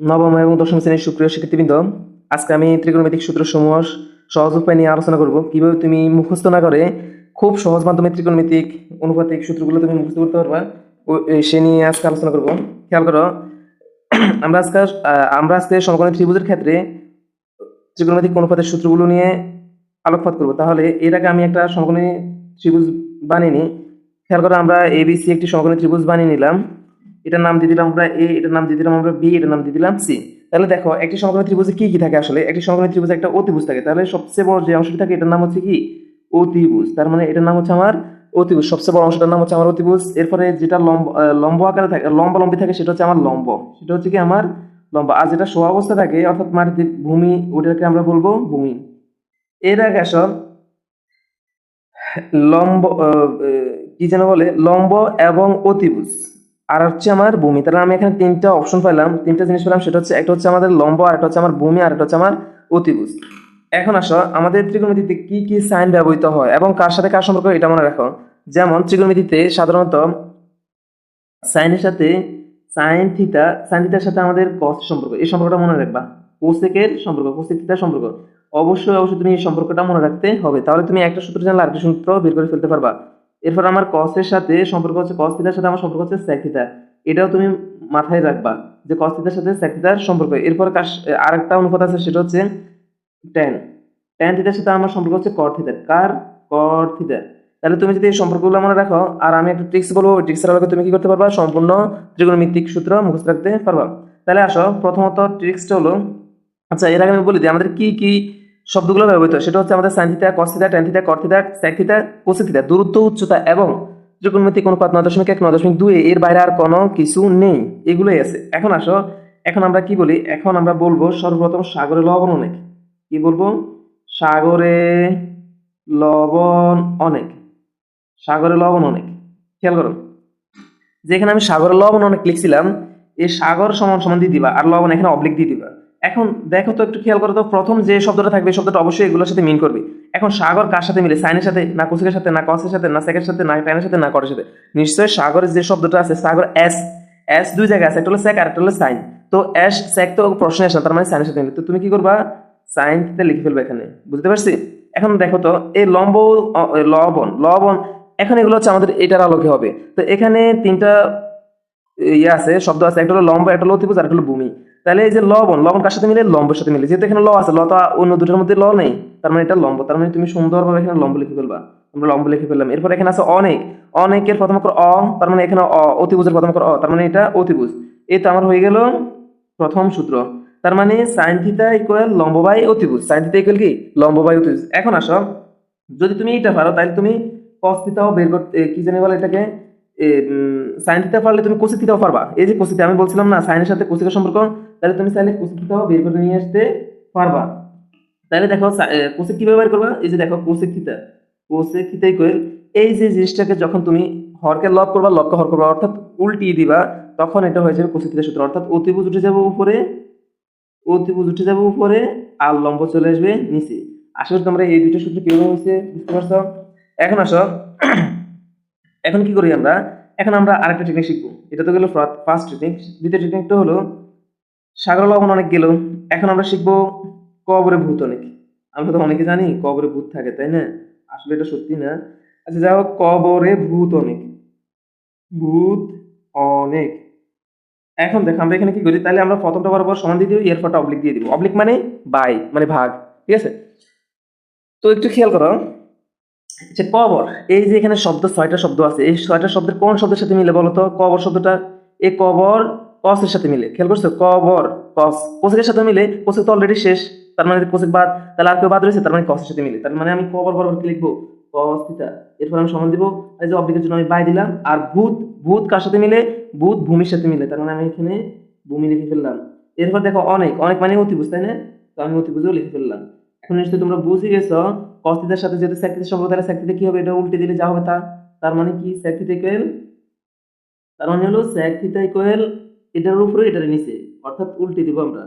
নবম এবং দশম শ্রেণির সুপ্রিয় শিক্ষার্থীবৃন্দ, আজকে আমি ত্রিকোণমিতিক সূত্রসমূহ সহজ উপায় নিয়ে আলোচনা করব। কীভাবে তুমি মুখস্থ না করে খুব সহজ মাধ্যমে ত্রিকোণমিতিক অনুপাতিক সূত্রগুলো তুমি মুখস্থ করতে পারবা সে নিয়ে আজকে আলোচনা করব। খেয়াল করো, আমরা আজকে আমরা আজকে সমকোণী ত্রিভুজের ক্ষেত্রে ত্রিকোণমিতিক অনুপাতের সূত্রগুলো নিয়ে আলোকপাত করব। তাহলে এর আগে আমি একটা সমকোণী ত্রিভুজ বানিয়ে নিই। খেয়াল করো, আমরা এবিসি একটি সমকোণী ত্রিভুজ বানিয়ে নিলাম। এটার নাম দিয়ে দিলাম আমরা এ এটার নাম দিয়ে দিলাম আমরা বি এটার নাম দিয়ে দিলাম সি তাহলে দেখো, একটি সমকোণী ত্রিভুজে কি কি থাকে আসলে? একটি সমকোণী ত্রিভুজে একটা অতিভুজ থাকে। তাহলে সবচেয়ে বড় যে অংশটি থাকে, এটার নাম হচ্ছে কি? অতিভুজ। তার মানে এটার নাম হচ্ছে আমার অতিভুজ। সবচেয়ে বড় অংশটার নাম হচ্ছে আমার অতিভুজ। এরপরে যেটা লম্ব লম্ব আকারে থাকে লম্বা লম্বি থাকে, সেটা হচ্ছে আমার লম্ব। সেটা হচ্ছে কি আমার লম্বা। আর যেটা শোয়া অবস্থা থাকে, অর্থাৎ মাটিতে ভূমি, ওটাকে আমরা বলব ভূমি। এর আগে আসো, লম্ব কি যেন বলে? লম্ব এবং অতিভুজ। আর হচ্ছে আমার ভূমি। তাহলে আমি এখানে তিনটা অপশন পেলাম তিনটা জিনিস পেলাম, সেটা হচ্ছে একটা হচ্ছে আমাদের লম্ব, আর একটা হচ্ছে আমার ভূমি, আর একটা হচ্ছে আমার অতিভুজ। এখন আসো, আমাদের ত্রিকোণমিতিতে কি কি সাইন ব্যবহৃত হয় এবং কার সাথে কার সম্পর্ক, এটা মনে রাখো। যেমন ত্রিকোণমিতিতে সাধারণত সাইনের সাথে সাইন থিতা সাইন থিতার সাথে আমাদের কস সম্পর্ক, এই সম্পর্কটা মনে রাখবা। কোসেকের সম্পর্ক, কোসেক থিতার সম্পর্ক। অবশ্যই অবশ্যই তুমি এই সম্পর্কটা মনে রাখতে হবে। তাহলে তুমি একটা সূত্র জানলে আরেকটা সূত্র বের করে ফেলতে পারবা। এরপর আমার কসের সাথে সম্পর্ক হচ্ছে কস থিতার সাথে আমার সম্পর্ক হচ্ছে স্যাক এটাও তুমি মাথায় রাখবা যে কস থিতার সাথে স্যাক থিতার সম্পর্ক। এরপর আরেকটা অনুপাত আছে, সেটা হচ্ছে ট্যান ট্যান থিতার সাথে আমার সম্পর্ক হচ্ছে কট থিতা কার? কট থিতা তাহলে তুমি যদি এই সম্পর্কগুলো মনে রাখো, আর আমি একটা ট্রিক্স বলব, ওই ট্রিক্সের আলোকে তুমি কি করতে পারবা? সম্পূর্ণ ত্রিকোণমিতিক সূত্র মুখস্থ রাখতে পারবা। তাহলে আসো, প্রথমত ট্রিক্সটা হলো আচ্ছা এর আগে আমি বলি দিই, আমাদের কি কি শব্দগুলো ব্যবহৃত। সেটা হচ্ছে আমাদের sine theta cos theta tan theta cot theta sec theta cosec theta দূরত্ব, উচ্চতা এবং ত্রিকোণমিতিক অনুপাত নয় দশমিক এক, নয় দশমিক দুই এর বাইরে আর কোনো কিছু নেই। এগুলোই আছে। এখন আসো, এখন আমরা কি বলি? এখন আমরা বলব সর্বপ্রথম সাগরে লবণ অনেক। কি বলব? সাগরে লবণ অনেক। সাগরে লবণ অনেক। খেয়াল করুন যেখানে আমি সাগরে লবণ অনেক লিখছিলাম এই সাগর সমান সমান দিয়ে দিবা, আর লবণ এখানে অবলিক দিয়ে দিবা। এখন দেখো তো একটু খেয়াল করো তো, প্রথম যে শব্দটা থাকবে শব্দটা অবশ্যই এগুলোর সাথে মিন করবে। এখন সাগর কার সাথে মিলে? সাইনের সাথে, না কুসিকের সাথে, না কসের সাথে, না সেকের সাথে, না টাইনের সাথে, না করের সাথে? নিশ্চয়ই সাগরের যে শব্দটা আছে, সাগর এস এস দুই জায়গায় আছে, একটা হলো সেক আর একটা হলো সাইন। তো এস, সেক তো প্রশ্নে আসে না, তার মানে সাইনের সাথে মিলে। তো তুমি কি করবা? সাইন থিটা লিখে ফেলবে এখানে। বুঝতে পারছি? এখন দেখো তো, এই লম্ব লবণ লবণ এখন এগুলো হচ্ছে আমাদের এটার আলোকে হবে। তো এখানে তিনটা ইয়ে আছে, শব্দ আছে, একটা হলো লম্ব, একটা হলো অতিভুজ, আর একটা হলো ভূমি। তাহলে এই যে লবণ লবণ কার সাথে মিলে? লম্বের সাথে মিলে। যেহেতু এখানে ল আছে, ল তো অন্য দুটোর মধ্যে ল নেই, তার মানে এটা লম্ব। তার মানে তুমি সুন্দরভাবে এখানে লম্ব লিখে ফেলবা। আমরা লম্ব লিখে ফেললাম। এরপর এখানে আছে অনেক। অনেকের প্রথম অক্ষর অ, তার মানে এখানে অ, অতিভুজের প্রথম অক্ষর অ, তার মানে এটা অতিভুজ। এই তো আমার হয়ে গেল প্রথম সূত্র। তার মানে সাইন থিটা ইকুয়াল লম্ব বাই অতিভুজ। সাইন ইকুয়াল কি? লম্ব বাই অতিভুজ। এখন আসো। যদি তুমি এটা পারো, তাহলে তুমি কস বের করতে কি জানি বলে এটাকে? সাইন পারলে তুমি কোসি পারবা। এই যে কোসিতে আমি বলছিলাম না সাইনের সাথে কোসিকের সম্পর্ক তাহলে তুমি চাইলে কোসি থিটাও বের করে নিয়ে আসতে পারবা। তাহলে দেখো কোসিক কীভাবে বের করবা? এই যে দেখো, cosec theta cosec theta equal এই যে জিনিসটাকে যখন তুমি হরকে লব করবা, লবকে হর করবা, অর্থাৎ উল্টিয়ে দিবা, তখন এটা হয়ে যাবে কোসিক থিটা সূত্র। অর্থাৎ অতিভুজ উঠে যাবে উপরে, অতিভুজ উঠে যাবে উপরে, আর লম্ব চলে আসবে নিচে। আসলে তোমরা এই দুটো সূত্র কীভাবে হয়েছে বুঝতে পারছ? এখন আসো। এখন কি করি আমরা? এখন আমরা আরেকটা টেকনিক শিখব। এটা তো গেল ফার্স্ট টেকনিক দ্বিতীয় টেকনিকটা হলো সাগর লবণ অনেক গেল। এখন আমরা শিখব কবরে ভূত অনেক। আমরা তো অনেকে জানি কবরে ভূত থাকে, তাই না? আসলে এটা সত্যি না। আচ্ছা যাই হোক, কবরে ভূত অনেক। ভূত অনেক। এখন দেখো, আমরা এখানে কি করি? তাহলে আমরা প্রথমটা বরাবর সমান দিয়ে দিব এরপরটা অবলিক দিয়ে দিব। অবলিক মানে বাই মানে ভাগ, ঠিক আছে? তো একটু খেয়াল করো, যে কবর, এই যে এখানে শব্দ ছয়টা শব্দ আছে, এই ছয়টা শব্দের কোন শব্দের সাথে মিলে বলো তো? কবর শব্দটা, এই কবর কসের সাথে মিলে। খেয়াল করছ? কবর, কস। কোসেকের সাথে মিলে কোসেক তো অলরেডি শেষ। তার মানে কোসেক বাদ, তাহলে আর কেউ বাদ রয়েছে? তার মানে কসের সাথে মিলে। তার মানে আমি কবর বরাবর কি লিখব? Cos theta. এরপর আমি সমান দিব। এই যে অবলিকের জন্য আমি বাই দিলাম। আর ভূত ভূত কার সাথে মিলে? ভূত ভূমির সাথে মিলে। তার মানে আমি এখানে ভূমি লিখে ফেললাম। এরপর দেখো অনেক। অনেক মানে অতিভুজ, তাই না? তো আমি অতি অতিভুজও লিখে ফেললাম। এখন নিশ্চয়ই তোমরা বুঝে গেছো কস্তিদের সাথে যেহেতু স্যাকটিতে সম্পর্ক তাহলে স্যাকটিতে কি হবে? এটা উল্টে দিলে যা হবে তা। তার মানে কি? স্যাকটিতে ইকুয়াল তার মানে হলো স্যাক থিটা ইকুয়াল এটার উপরে এটার নিচে অর্থাৎ উল্টে দিব আমরা।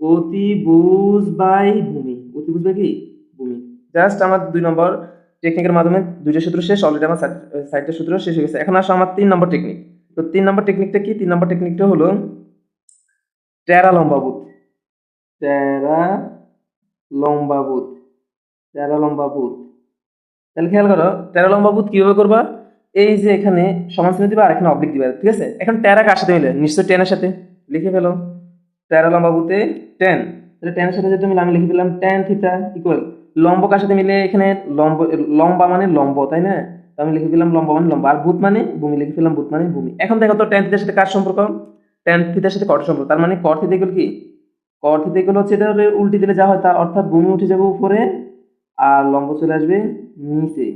অতিভুজ বাই ভূমি। অতিভুজ বাই কি? ভূমি। জাস্ট আমার দুই নম্বর টেকনিকের মাধ্যমে দুইটা সূত্র শেষ অলরেডি আমার সাইডটা সূত্র শেষ হয়ে গেছে। এখন আসো আমার তিন নম্বর টেকনিক তো তিন নম্বর টেকনিকটা কি? তিন নম্বর টেকনিকটা হলো টেরা লম্বাবুত টেরা লম্বাবুত টেরা লম্বাবুত তাহলে খেয়াল করো, টেরা লম্বাবুত কীভাবে করবা? এই যে এখানে সমান চিহ্ন দিবা আর এখানে অবলিক দিবা, ঠিক আছে? এখন টেরা কার সাথে মিলে? নিশ্চয় টেনের সাথে। লিখে ফেলো। টেরা লম্বাবুতে টেন তাহলে টেনের সাথে যেটা মিলে, আমি লিখে ফেললাম টেন থিটা ইকুয়াল লম্ব কার সাথে মিলে এখানে লম্ব, লম্বা মানে লম্ব, তাই না? আমি লিখে ফেললাম লম্বা মানে লম্বা। আর ভূত মানে ভূমি, লিখে ফেললাম ভূত মানে ভূমি। এখন দেখো তো টেন থিটার সাথে কার সম্পর্ক? টেন থিটার সাথে কট সম্পর্ক। তার মানে কট এগুলো কি? কট এগুলো হচ্ছে এটা উল্টি দিলে যা হয় তা। অর্থাৎ ভূমি উঠে যাবে উপরে আর লম্ব চলে আসবে নিচে।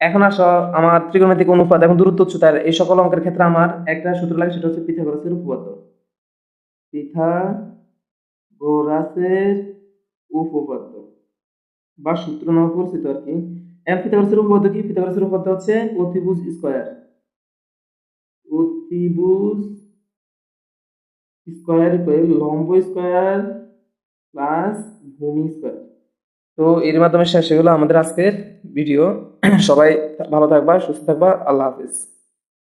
এখন আসো, আমার ত্রিকোণমিতিক অনুপাত এবং দূরত্ব উচ্চতার এই সকল অঙ্কের ক্ষেত্রে আমার একটা সূত্র লাগে, সেটা হচ্ছে পিথাগোরাসের উপপাদ্য। পিথাগোরাসের উপপাদ্য বা সূত্র নামে পরিচিত আর কি। এখন পিথাগোরাসের উপপাদ্য কি? পিথাগোরাসের উপপাদ্য হচ্ছে অতিভুজ স্কয়ার। অতিভুজ স্কয়ার লম্ব স্কয়ার প্লাস ভূমি স্কয়ার। তো এর মাধ্যমে শেষ হয়ে গেলো আমাদের আজকের ভিডিও সবাই ভালো থাকবা, সুস্থ থাকবা। আল্লাহ হাফিজ।